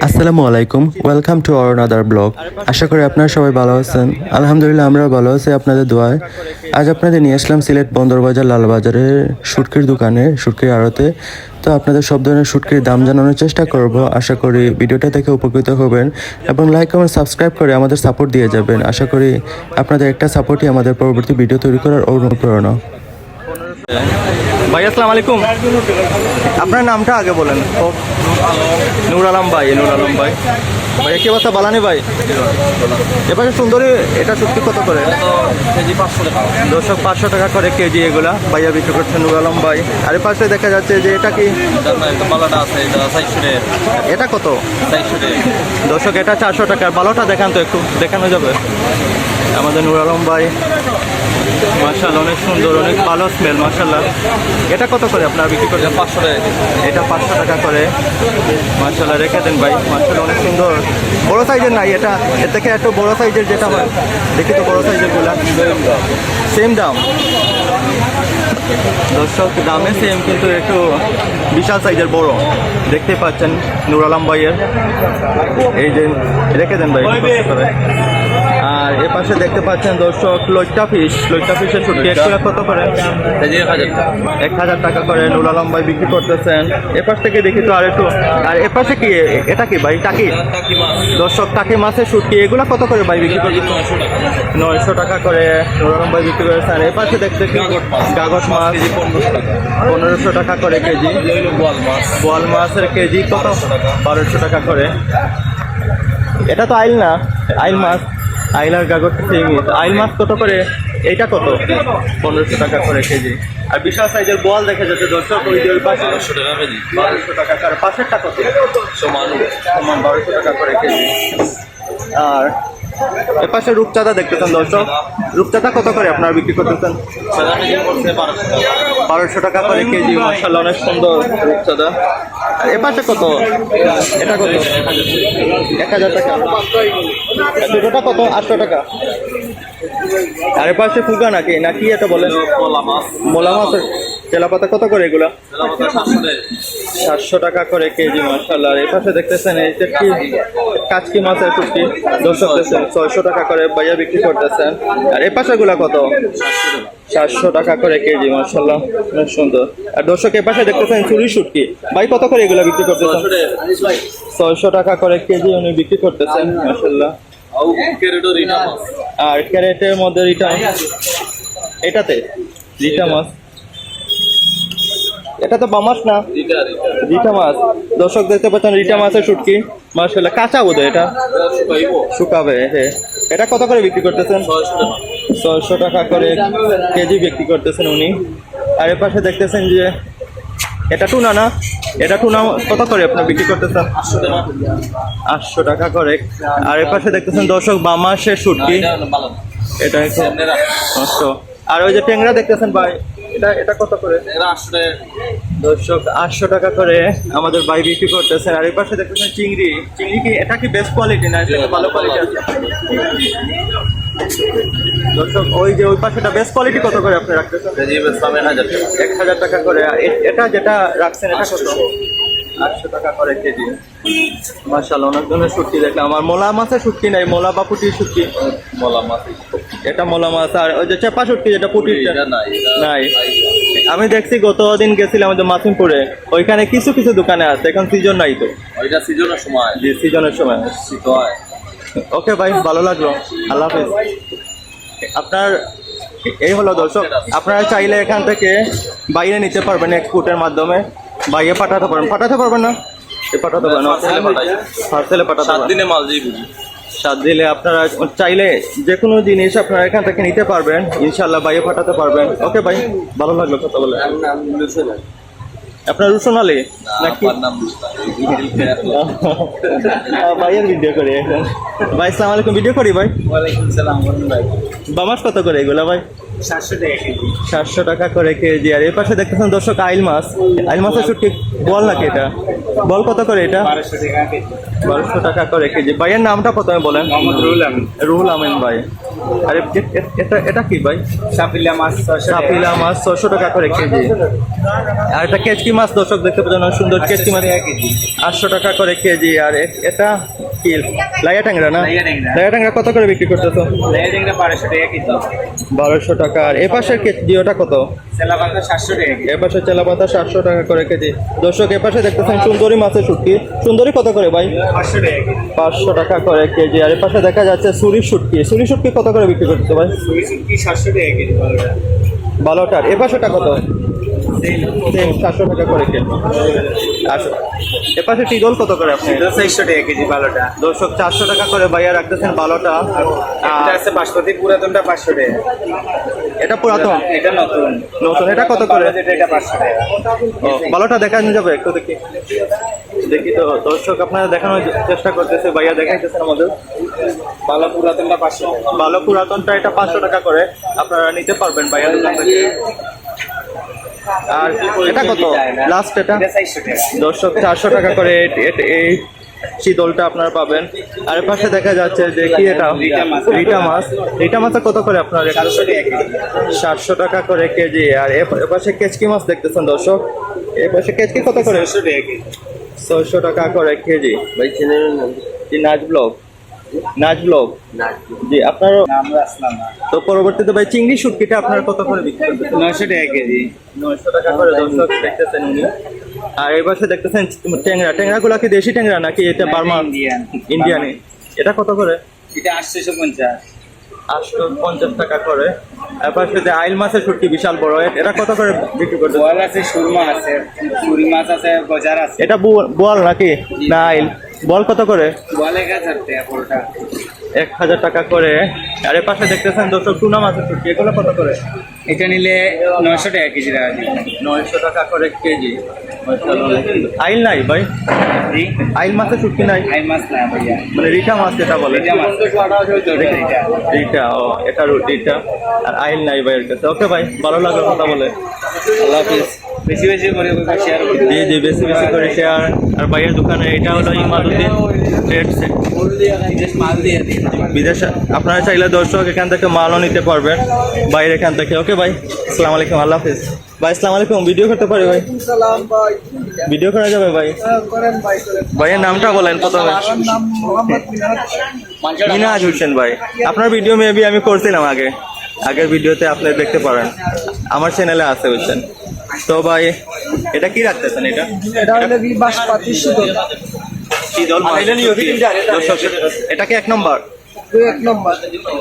আসসালামু আলাইকুম। Welcome to our other blog আশা করি আপনারা সবাই ভালো আছেন। আলহামদুলিল্লাহ আমরা ভালো আছি আপনাদের দোয়ায়। আজ আপনাদের নিয়ে আসলাম সিলেট বন্দরবাজার লালবাজারের শুটকির দোকানে শুটকির আড়তে। তো আপনাদের সব ধরনের শুটকির দাম জানানোর চেষ্টা করব। আশা করি ভিডিওটা দেখে উপকৃত হবেন এবং লাইক কমেন্ট সাবস্ক্রাইব করে আমাদের সাপোর্ট দিয়ে যাবেন। আশা করি আপনাদের একটা সাপোর্টই আমাদের পরবর্তী ভিডিও তৈরি করার অনুপ্রেরণা। ভাই আসসালামু আলাইকুম। আপনার নামটা আগে বলেন। নূর আলম ভাই নূর আলম ভাই। ভাই কি অবস্থা? বালানি ভাই? এবারে সুন্দরী এটা সত্যি কত করে? পাঁচশো টাকা দশক পাঁচশো টাকা করে কেজি এগুলা। ভাইয়া বিক্রি করছে নূর আলম ভাই। আর পাশে দেখা যাচ্ছে যে এটা কি? এটা টাকা। কত? চারশো টাকা। দর্শক এটা চারশো টাকার। ভালোটা দেখান তো একটু দেখানো যাবে। আমাদের নূর আলম ভাই। মার্শাল অনেক সুন্দর অনেক ভালো স্মেল মার্শাল্লাহ এটা কত করে আপনার বিক্রি করছেন পাঁচশো টাকা এটা পাঁচশো টাকা করে। মার্শাল্লাহ রেখে দেন ভাই। মার্শাল্লাহ অনেক সুন্দর। বড় সাইজের নাই এটা এর থেকে একটু বড় সাইজের যেটা হয়। দেখি তো বড় সাইজেরগুলা সেম দাম। দর্শক দামে সেম কিন্তু একটু বিশাল সাইজের বড়। দেখতে পাচ্ছেন নুর আলম ভাইয়ের। এই যে রেখে দেন ভাই করে। আর এ পাশে দেখতে পাচ্ছেন দর্শক লইট্টা ফিশ। লইট্টা ফিশের ছুটি এক কিলো কত করে? এক হাজার টাকা করে। নুর আলম বিক্রি করতেছেন। এপাশ থেকে দেখি তো আর একটু আর এপাশে কি? এটা কি ভাই? টাকি? দর্শক, টাকি মাছের শুটকি এগুলা কত করে ভাই বিক্রি করছেন নয়শো টাকা করে। নুর আলম বিক্রি করেছেন। এপাশে দেখতে কি? কাগজ মাছ। পনেরোশো টাকা করে কেজি। বোয়াল মাছের কেজি কত? বারোশো টাকা করে। এটা তো আইল না। আইল মাছ। আইল গাগর চিংড়ি আইল মাছ কত করে? এইটা কত? পনেরোশো টাকা করে কেজি। আর বিশাল সাইজের বল দেখা যাচ্ছে দর্শক ওই ওই পাশে। বারোশো টাকা কেজি। বারোশো টাকা করে। পাশেরটা কত? সমান। সমান বারোশো টাকা করে কেজি। আর এ পাশে রূপচাঁদা দেখতেছেন দর্শক। রূপচাঁদা কত করে আপনারা বিক্রি করতেছেন বারোশো টাকা করে কেজি মার্শাল অনেক সুন্দর রূপচাঁদা। আর এ পাশে কত? এটা কত? এক হাজার টাকা। দুটোটা কত? আটশো টাকা। আর এ পাশে ফুগা নাকি? নাকি এটা বলেন? পোলা মাছ। মোলা মাছের তেলাপাতা কত করে এগুলা? সাতশো টাকা করে কেজি মার্শাল্লাহ আর এই পাশে দেখতেছেন এই যে কি কাচকি মাছের টুকটি দর্শক দেখছেন, ছয়শো টাকা করে বাইয়া বিক্রি করতেছেন। আর এই পাশে গুলা কত? সাতশো টাকা করে কেজি মার্শাল্লাহ অনেক সুন্দর। আর দর্শক, এই পাশে দেখতেছেন চুরি শুটকি ভাই, কত করে এগুলা বিক্রি করতেছেন? ছয়শো টাকা করে কেজি উনি বিক্রি করতেছেন মার্শাল্লাহ আর ক্যারেটের মধ্যে রিটা এটাতে? রিটা মাছ। এটা তো বামাস না? রিটা মাছ। দর্শক দেখতে পাচ্ছেন রিটা মাছের শুটকি। মার্শাল্লাহ কাঁচা বোধ এটা? শুকাবে হ্যাঁ এটা কত করে বিক্রি করতেছেন? ছয়শো টাকা। করে কেজি বিক্রি করতেছেন উনি। আর এর পাশে দেখতেছেন যে এটা টুনা না? এটা টুনা কত করে আপনার বিক্রি করতেছেন? আটশো টাকা। আটশো টাকা করে। আর এর পাশে দেখতেছেন দর্শক বামাসের শুটকি। এটা নষ্ট। আর ওই যে ট্যাংরা দেখতেছেন ভাই? এটা এটা কত করে? আটশো দর্শক আটশো টাকা করে আমাদের বাই বিক্রি করতেছেন আর এই পাশে দেখতেছেন চিংড়ি। চিংড়ি কি এটা কি বেস্ট কোয়ালিটি না এটা ভালো কোয়ালিটি আছে? দর্শক ওই যে ওই পাশেটা বেস্ট কোয়ালিটি কত করে আপনি রাখতেছেন? এক হাজার টাকা। করে। এটা যেটা রাখছেন এটা কত? আটশো টাকা করে কেজি। মার্শাল অনেক ধরনের শুটকি দেখলাম। আমার মোলা মাছের শুটকি নাই মোলা বা পুটির শুটকি। মলা মাছ। এটা মোলা মাছ আর ওই যে চেপা শুটকি যেটা পুটির নাই আমি দেখছি গত দিন গেছিলাম আমাদের মাসিমপুরে ওইখানে কিছু কিছু দোকানে আছে এখন সিজন নাই তো। ওইটা সিজনের সময়। যে সিজনের সময়। শীত হয়। ওকে ভাই ভালো লাগল। আল্লাহ হাফিজ। আপনার এই হলো দর্শক আপনারা চাইলে এখান থেকে বাইরে নিতে পারবেন এক্সপোর্টের মাধ্যমে। বাইরে পাঠাতে পারবেন। পাঠাতে পারবেন না? পাঠাতে পার্সেলে পাঠাতে সাত দিনে মাল দিয়ে বুঝি সাত দিলে আপনারা চাইলে যে কোনো জিনিস আপনারা এখান থেকে নিতে পারবেন। ইনশাল্লাহ বাইরে পাঠাতে পারবেন। ওকে ভাই ভালো লাগল কথা বলে। আপনার রুশন আলী নাকি? ভাইয়ের ভিডিও করি। ভাই সালাম আলাইকুম ভিডিও করি ভাই? বামাস কত করে এগুলা ভাই? সাতশো টাকা কেজি। করে কেজি। আর এই পাশে দেখতেছেন দর্শক আইল মাছ। আইল মাছের শুটকি বল নাকি এটা? বল কত করে এটা? বারোশো টাকা কেজি। করে কেজি। ভাইয়ের নামটা প্রথমে বলেন। রুহুল আমিন। রুহুল আমিন ভাই। আরে এটা এটা কি ভাই? সাপিলা মাছ কাপিলা মাছ ছশো টাকা করে কেজি। আর এটা মাছ দর্শক দেখতে পাচ্ছেন অনেক সুন্দর কেচকি মাছ। কেজি। আটশো টাকা করে কেজি আর এটা কি? লাইয়া ট্যাংরা না? লাইয়া ট্যাংরা। কত করে বিক্রি করতেছো? বারোশো টাকা আর এ পাশের কেজি ওটা কত? সাতশো টাকা এ পাশে চেলা পাতা সাতশো টাকা করে কেজি। দর্শক এ পাশে দেখতেছেন সুন্দরী মাছের শুটকি। সুন্দরী কত করে ভাই? পাঁচশো টাকা পাঁচশো টাকা করে কেজি। আর এ পাশে দেখা যাচ্ছে সুরি শুটকি। সুরি শুটকি কত করে বিক্রি করতেছো ভাই? সুই সুটকি সাতশো টাকা কেজি বারোটার এ পাশেটা কত? সেম সাতশো টাকা করে কেজি আচ্ছা এ পাশে টিডল কত করে আপনি? চারশো টাকা কেজি ভালোটা দর্শক চারশো টাকা করে বাইয়া রাখতেছেন বারোটা এটা আছে বাসপতি পুরাতনটা পাঁচশো টাকা। এটা পুরাতন? এটা নতুন। নতুন এটা কত করে? এটা পাঁচশো টাকা। ও, ভালোটা দেখানো যাবে একটু দেখি। দেখি তো দর্শক আপনারা দেখানোর চেষ্টা করতেছে ভাইয়া দেখাইতেছেন আমাদের ভালো পুরাতনটা পাঁচশো। ভালো পুরাতনটা এটা পাঁচশো টাকা করে। আপনারা নিতে পারবেন ভাইয়া দোকান থেকে। আর এটা কত? লাস্ট এটা? এটা চারশো টাকা। দর্শক চারশো টাকা করে এই শীতলটা আপনারা পাবেন। আর পাশে দেখা যাচ্ছে যে কি এটা? রিটা মাছ। রিটা মাছ। রিটা মাছ কত করে আপনার? সাতশো টাকা করে কেজি। আর এ এ কেচকি মাছ দেখতেছেন দর্শক? এ পাশে কেচকি কত করে? ছয়শো টাকা করে কেজি। ভাই চ্যানেলের নাচ ব্লগ। নাচ ব্লগ জি আসলাম তো পরবর্তীতে ভাই চিংড়ি শুটকিটা আপনার কত করে বিক্রি করতেছেন নয়শো টাকা কেজি। নয়শো টাকা করে দর্শক দেখতেছেন উনি। আর এই পাশে দেখতেছেন ট্যাংরা। ট্যাংরা গুলা কি দেশি ট্যাংরা নাকি এটা বার্মা ইন্ডিয়ান ইন্ডিয়ানে এটা কত করে? এটা আটশোশো পঞ্চাশ। আটশো পঞ্চাশ টাকা করে। পাশে যে আইল মাছের শুটকি বিশাল বড়। এটা কত করে বিক্রি করতে বল আছে সুরমা আছে। সুরি মাছ আছে গজার আছে। এটা বোয়াল নাকি? না আইল। বল কত করে? এক হাজার টাকা টাকা করে। আর এর পাশে দেখতেছেন দর্শক টুনা মাছের শুটকি এগুলো কত করে? এটা নিলে নয়শো টাকা কেজি যাবে নয়শো টাকা করে কেজি। আইল নাই ভাই? আইল মাছের শুটকি নাই? আই মাছ না ভাইয়া। মানে রিটা মাছ যেটা বলে। রিটা ও এটা রুটিটা আর আইল নাই ভাইয়ের কাছে। ওকে ভাই ভালো লাগল কথা বলে। আল্লাহ হাফিজ। বেশি বেশি করে শেয়ার জি জি বেশি বেশি করে শেয়ার আর ভাইয়ের দোকানে এটা হলো ইমাদুদ্দিন ট্রেড সেট মাল দিয়ে দিই বিদেশে আপনারা চাইলে দর্শক এখান থেকে মালও নিতে পারবেন বাইরে এখান থেকে। ওকে ভাই আসসালামু আলাইকুম আল্লাহ হাফিজ। ভাই আসসালামু আলাইকুম ভিডিও করতে পারি ভাই? ভিডিও করা যাবে ভাই? করেন ভাই করেন ভাইয়ের নামটা বলেন প্রথমে। মিনাজ হোসেন ভাই। আপনার ভিডিও মেবি আমি করছিলাম আগে। আগের ভিডিওতে আপনি দেখতে পারেন। আমার চ্যানেলে আছে হোসেন তো ভাই এটা কি রাখতেছেন এটা? এটা হলো কি বাসপাতি শীতল। শীতল। দর্শক, এটা কি এক নম্বর? দুই এক নম্বর।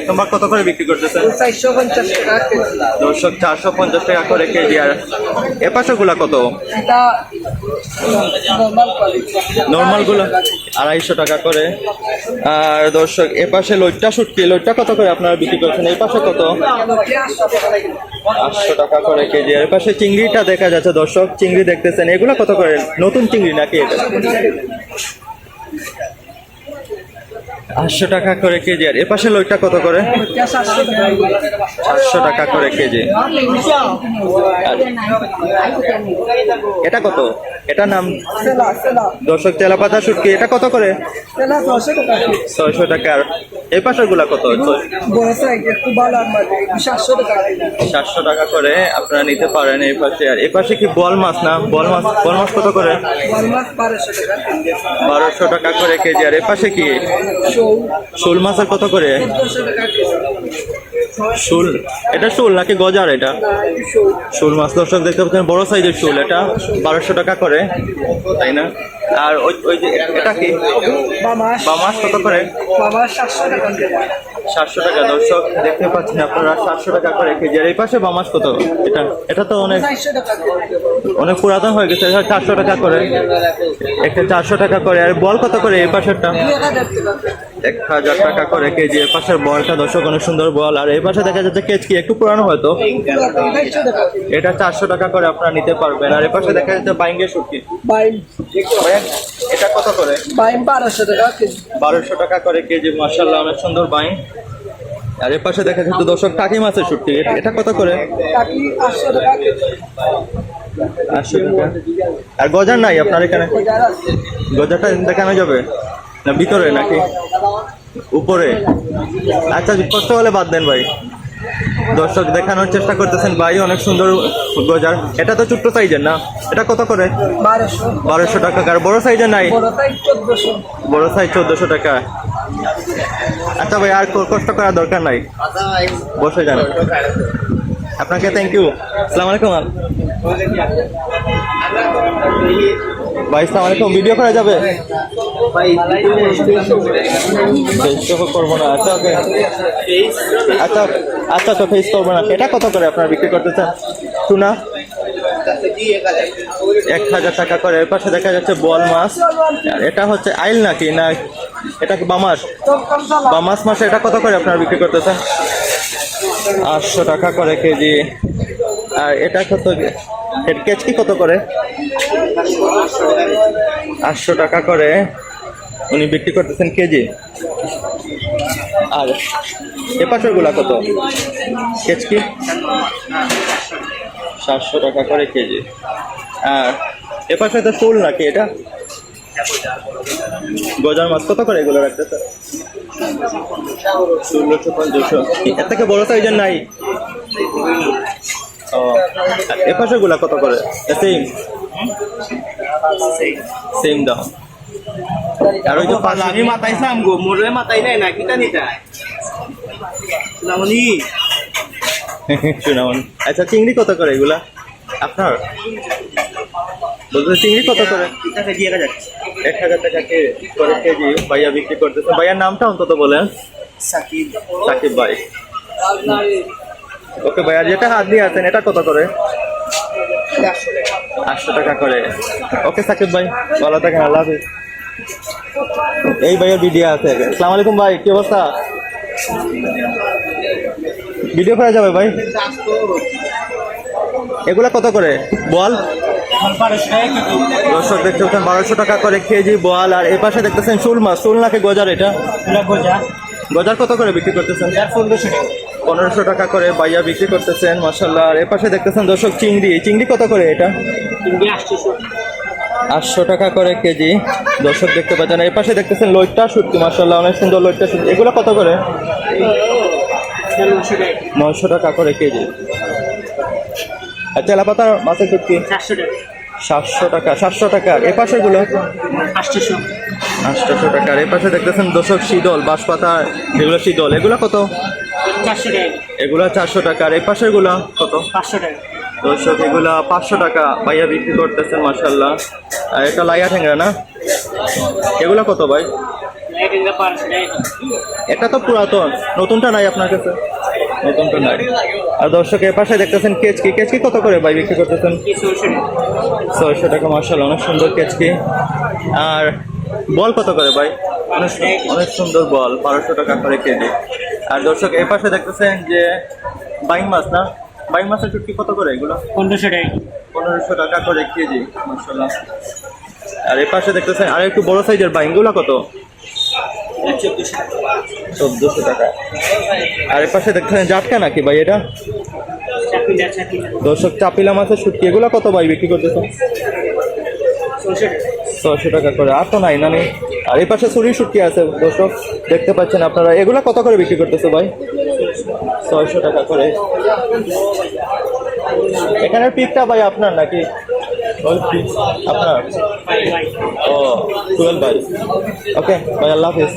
এক নম্বর কত করে বিক্রি করতেছেন? চারশো পঞ্চাশ টাকা কেজি। দর্শক চারশো পঞ্চাশ টাকা করে কেজি। আর এ পাশেগুলা কত? এটা নর্মালগুলো আড়াইশো টাকা করে। আর দর্শক এপাশে পাশে লইট্টা শুটকি লইট্টা কত করে আপনারা বিক্রি করছেন? এই পাশে কত? আটশো টাকা করে কেজি। আর পাশে চিংড়িটা দেখা যাচ্ছে দর্শক, চিংড়ি দেখতেছেন। এগুলো কত করে? নতুন চিংড়ি নাকি এটা? আটশো টাকা করে কেজি। আর এ পাশে লইট্টা কত করে? সাতশো টাকা করে কেজি। এটা কত? এটা নাম? দর্শক তেলাপাতা শুটকি, এটা কত করে? ছয়শো টাকা। আর এই পাশেরগুলা কত? সাতশো টাকা করে আপনারা নিতে পারেন এই পাশে। আর এই পাশে কি বল মাছ না? বল মাছ বল মাছ কত করে? বারোশো টাকা করে কেজি। আর এই পাশে কি? শোল মাছের কত করে? শুল? এটা শোল নাকি গজার এটা? শোল মাছ, দর্শক দেখতে পাচ্ছেন, বড় সাইজের শুল। এটা বারোশো টাকা করে, তাই না? আর ওই ওই যে এটা কি? বা মাছ কত করে? সাতশো টাকা, দর্শক দেখতে পাচ্ছেন আপনারা, সাতশো টাকা করে কেজি। আর এই পাশে বা মাছ কত? এটা এটা তো অনেক অনেক পুরাতন হয়ে গেছে চারশো টাকা করে। একটা চারশো টাকা করে। আর বল কত করে এই পাশেরটা? এক হাজার টাকা করে কেজি এর পাশের বলটা দর্শক অনেক সুন্দর বল। আর এই পাশে দেখা যাচ্ছে কেচকি একটু পুরানো হয়তো। এটা চারশো টাকা করে আপনারা নিতে পারবেন। আর এই পাশে দেখা যাচ্ছে বাইঙ্গে। শুটকি এটা কত করে? বাইম বারোশো টাকা বারোশো টাকা করে কেজি মার্শাল্লাহ অনেক সুন্দর বাইং আর এর পাশে দেখা যাচ্ছে দর্শক টাকি মাছের শুটকি এটা- কত করে? আটশো টাকা আর গজার নাই আপনার এখানে? গজাটা দেখানো যাবে? না ভিতরে নাকি? উপরে? আচ্ছা কষ্ট হলে বাদ দেন ভাই। দর্শক দেখানোর চেষ্টা করতেছেন ভাই অনেক সুন্দর গজার। এটা তো ছোট্ট সাইজের না? এটা কত করে? বারোশো। টাকা। আর বড় সাইজের নাই? বড় সাইজ চোদ্দশো। টাকা। আচ্ছা ভাই আর কষ্ট করার দরকার নাই? বসে যান। আপনাকে থ্যাংক ইউ সালাম আলাইকুম ভাই সালাম আলাইকুম ভিডিও করা যাবে? করব না আচ্ছা ওকে আচ্ছা আচ্ছা আচ্ছা ফেস করব না। এটা কত করে আপনার বিক্রি করতেছেন? টুনা? এক হাজার টাকা করে। এর পাশে দেখা যাচ্ছে বল মাছ। আর এটা হচ্ছে আইল নাকি? না এটা কি বামাস বামাস মাছ এটা কত করে আপনার বিক্রি করতেছেন? আটশো টাকা করে কেজি। আর এটা কত? এর কেচকি কত করে? আটশো টাকা করে। উনি বিক্রি করতেছেন কেজি। আর এ পাশেরগুলা কত কেচকি সাতশো টাকা করে কেজি। আর এ পাশে তো ফুল নাকি এটা? গজার মাছ কত করে এগুলো রাখতেছে? ষোলোশো পঞ্চাশশো এর থেকে বড় সাইজের নাই। ও এ পাশে গুলা কত করে? সেম সেম দাম। আর ওই পাশে আমি মাতাইছিলাম গো মোরে মাতাই নাই না নামনি শুনামন আচ্ছা চিংড়ি কত করে এগুলা? আপনার? বলতে চিংড়ি কত করে? এক হাজার এক হাজার টাকা করে কেজি ভাইয়া বিক্রি করতেছে? ভাইয়ার নামটা অন্তত বলেন। সাকিব। সাকিব ভাই। ওকে ভাইয়া যেটা হাত দিয়ে আছেন এটা কত করে? আটশো টাকা করে। ওকে সাকিব ভাই ভালো থাকেন আল্লাহ হাফিজ। এই ভাইয়ের ভিডিও আছে। আসসালামু আলাইকুম ভাই কি অবস্থা? ভিডিও করা যাবে ভাই? এগুলা কত করে? বল। দর্শক দেখতে পাচ্ছেন বারোশো টাকা করে কেজি বল আর এ পাশে দেখতেছেন শুল মাছ শুল নাকি গজার এটা গজার কত করে বিক্রি করতেছেন? পনেরোশো টাকা। করে বাইয়া বিক্রি করতেছেন মাসাল্লাহ আর এ পাশে দেখতেছেন দর্শক চিংড়ি। চিংড়ি কত করে এটা? আটশো টাকা। করে কেজি। দর্শক দেখতে পাচ্ছেন এই পাশে দেখতেছেন লইট্টা শুটকি মাসাল্লাহ অনেক সুন্দর লইট্টা শুটকি এগুলো কত করে? নয়শো টাকা। করে কেজি। আর তেলাপাতা মাছের শুটকি সাতশো টাকা সাতশো টাকা এ পাশেরগুলো? আটশোশো টাকা আর এ পাশে দেখতেছেন দর্শক শীতল বাঁশপাতা যেগুলো শীতল। এগুলো কত? এগুলো চারশো টাকা আর এই পাশেরগুলা কত? দর্শক এগুলা পাঁচশো টাকা। ভাইয়া বিক্রি করতেছেন মাসাল্লাহ আর এটা লাইয়া ঠেংরা না? এগুলা কত ভাই? এটা তো পুরাতন নতুনটা নাই আপনার কাছে? নতুনটা নাই। আর দর্শক এর পাশে দেখতেছেন কেচকি। কেচকি কত করে ভাই বিক্রি করতেছেন? ছয়শো টাকা মাসাল্লাহ অনেক সুন্দর কেচকি। আর বল কত করে ভাই? অনেক অনেক সুন্দর বল বারোশো টাকা করে কেজি। আর দর্শক এর পাশে দেখতেছেন যে বাইং মাছ না? বাইং মাছের চুটকি কত করে এগুলো? পনেরোশো টাকা। পনেরোশো টাকা করে কেজি মাসাল্লাহ আর এর পাশে দেখতেছেন আর একটু বড় সাইজের বাইংগুলো কত? চোদ্দশো টাকা। আর এর পাশে দেখতেছেন জাটকা নাকি ভাই এটা? দর্শক চাপিলা মাছের শুটকি এগুলো কত ভাই বিক্রি করতেছে? ছশো টাকা। করে আর তো নাই না নেই আর এই পাশে ছুরি শুটকি আছে দর্শক দেখতে পাচ্ছেন আপনারা। এগুলো কত করে বিক্রি করতেছে ভাই? ছয়শো টাকা করে। এখানের পিকটা ভাই আপনার নাকি? আপনার? টুয়েলভ ভাই। ওকে ভাই আল্লাহ হাফিজ।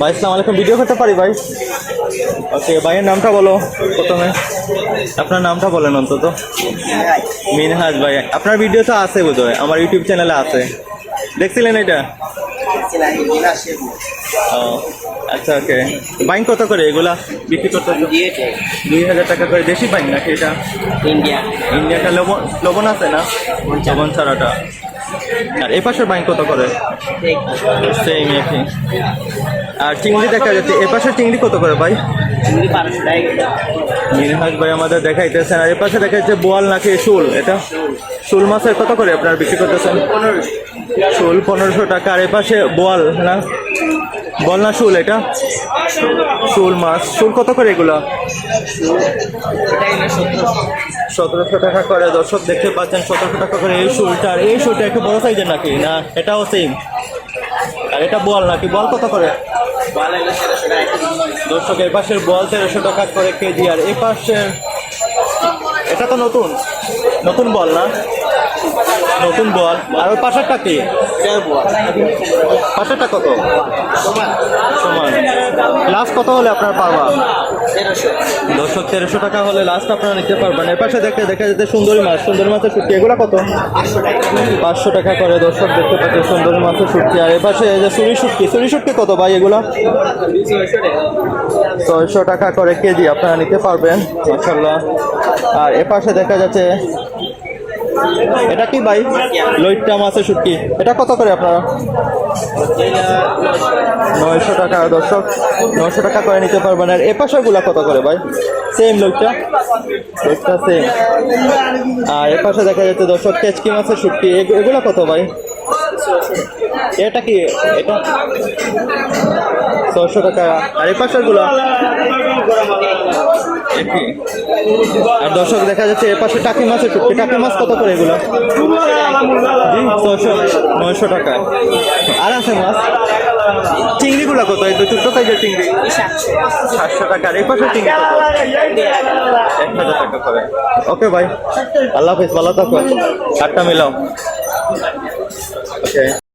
ভাই আসসালামু আলাইকুম। ভিডিও করতে পারি ভাই? ওকে ভাইয়ের নামটা বলো প্রথমে। আপনার নামটা বলেন অন্তত। মিনহাজ ভাই আপনার ভিডিও তো আছে বোধহয়। আমার ইউটিউব চ্যানেলে আছে। দেখছিলেন এটা? ও আচ্ছা ওকে বাইং কত করে? এগুলা বিক্রি করতে দুই হাজার টাকা করে দেশি বাইং নাকি এটা? ইন্ডিয়া। ইন্ডিয়াটা লবণ লবণ আছে না? লবণ ছাড়াটা। আর এ পাশের বাইন কত করে? সেম একই আর চিংড়ি দেখা যাচ্ছে এ পাশের চিংড়ি কত করে ভাই? মিনহাজ ভাই আমাদের দেখাইতেছেন আর এ পাশে দেখা যাচ্ছে বোয়াল নাকি শুল এটা? শুল মাছের কত করে আপনার বিক্রি করতেছেন? শুল পনেরোশো টাকা, আর এ পাশে বোয়াল, না? বল না শুল এটা? শুল মাছ। শুল কত করে এগুলো? সতেরোশো টাকা করে। দর্শক দেখতে পাচ্ছেন, সতেরোশো টাকা করে এই শুলটা। আর এই শুলটা একটু বড় সাইজের নাকি? না, এটাও সেম আর এটা বল নাকি? বল কত করে? দর্শক এই পাশের বল তেরোশো টাকা করে কেজি। আর এই পাশের এটা তো নতুন। নতুন বল না? নতুন বল। আর ওই পাশেরটা কি? পাশেরটা কত? সমান। লাস্ট কত হলে আপনার পারবা দর্শক তেরোশো টাকা হলে লাস্ট আপনারা নিতে পারবেন। এর পাশে দেখতে দেখা যেতে সুন্দরী মাছ। সুন্দরী মাছের শুটকি এগুলো কত? পাঁচশো টাকা করে দর্শক দেখতে পাচ্ছেন সুন্দরী মাছের শুটকি আর এ পাশে এই যে সুরি শুটকি সুরি শুটকি কত ভাই এগুলো? ছয়শো টাকা করে কেজি আপনারা নিতে পারবেন মাসাল্লাহ আর এ পাশে দেখা যাচ্ছে এটা কি ভাই? লইট্টা মাছের শুটকি। এটা কত করে আপনারা? নয়শো টাকা, দর্শক। নয়শো টাকা করে নিতে পারবেন। আর এ গুলা কত করে ভাই? সেম লইটটা? লইটটা সেম আর এপাশে পাশে দেখা যাচ্ছে, দর্শক, কেচকি মাছের শুটকি। এগুলা কত ভাই? এটা কি? এটা? ছয়শো টাকা। আর এই পাশেরগুলো আর দর্শক দেখা যাচ্ছে এর পাশে টাকি মাছের টুকরি। টাকি মাছ কত করে এগুলো? জি ছয়শো নয়শো টাকা। আর আছে মাছ? চিংড়িগুলো কত? এই দুই ছোট্ট সাইজের চিংড়ি। সাতশো টাকা। আর এই পাশের চিংড়ি কত? এক হাজার টাকা করে। ওকে ভাই আল্লাহ হাফিজ ভালো থাকো। আটটা মিলাও। ওকে